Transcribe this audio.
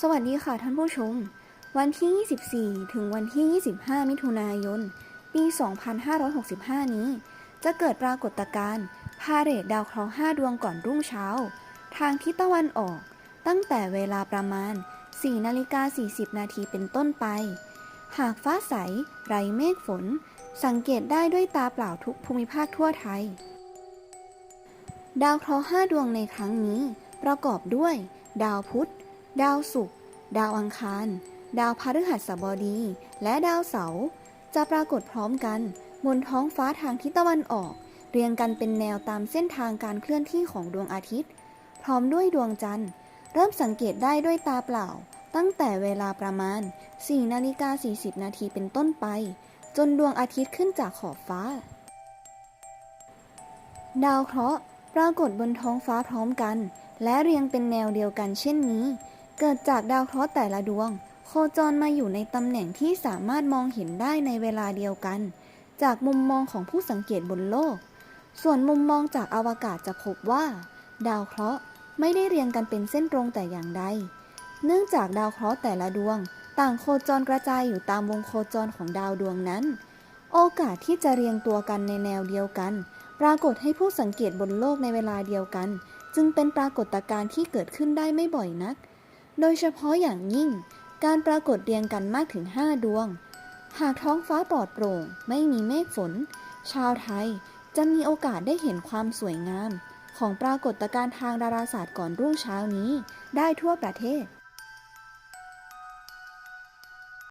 สวัสดีค่ะท่านผู้ชม วันที่ 24 ถึงวันที่ 25 มิถุนายน ปี 2565 นี้ จะเกิดปรากฏการณ์พาเหรดดาวเคราะห์5ดวงก่อนรุ่งเช้า ทางทิศตะวันออก ตั้งแต่เวลาประมาณ 4 นาฬิกา 40 นาทีเป็นต้นไป หากฟ้าใส ไร้เมฆฝน สังเกตได้ด้วยตาเปล่าทุกภูมิภาคทั่วไทย ดาวเคราะห์5ดวงในครั้งนี้ ประกอบด้วย ดาวพุธ ดาวศุกร์ดาวอังคาร ดาวพฤหัสบดี และดาวเสาร์จะปรากฏพร้อมกัน บนท้องฟ้าทางทิศตะวันออก เรียงกันเป็นแนวตามเส้นทางการเคลื่อนที่ของดวงอาทิตย์ พร้อมด้วยดวงจันทร์ เริ่มสังเกตได้ด้วยตาเปล่า ตั้งแต่เวลาประมาณ 4 นาฬิกา 40 นาทีเป็นต้นไป จนดวงอาทิตย์ขึ้นจากขอบฟ้า ดาวเคราะห์ปรากฏบนท้องฟ้าพร้อมกัน และเรียงเป็นแนวเดียวกันเช่นนี้ เกิดจากดาวเคราะห์แต่ละดวง โคจรมาอยู่ในตำแหน่งที่สามารถมองเห็นได้ในเวลาเดียวกัน จากมุมมองของผู้สังเกตบนโลก ส่วนมุมมองจากอวกาศจะพบว่า ดาวเคราะห์ไม่ได้เรียงกันเป็นเส้นตรงแต่อย่างใด เนื่องจากดาวเคราะห์แต่ละดวง ต่างโคจรกระจายอยู่ตามวงโคจรของดาวดวงนั้น โอกาสที่จะเรียงตัวกันในแนวเดียวกัน ปรากฏให้ผู้สังเกตบนโลกในเวลาเดียวกัน จึงเป็นปรากฏการณ์ที่เกิดขึ้นได้ไม่บ่อยนัก โดยเฉพาะอย่างยิ่งการปรากฏเรียงกันมากถึง 5 ดวง หากท้องฟ้าปลอดโปร่ง ไม่มีเมฆฝน ชาวไทยจะมีโอกาสได้เห็นความสวยงาม ของปรากฏการณ์ทางดาราศาสตร์ก่อนรุ่งเช้านี้ได้ทั่วประเทศ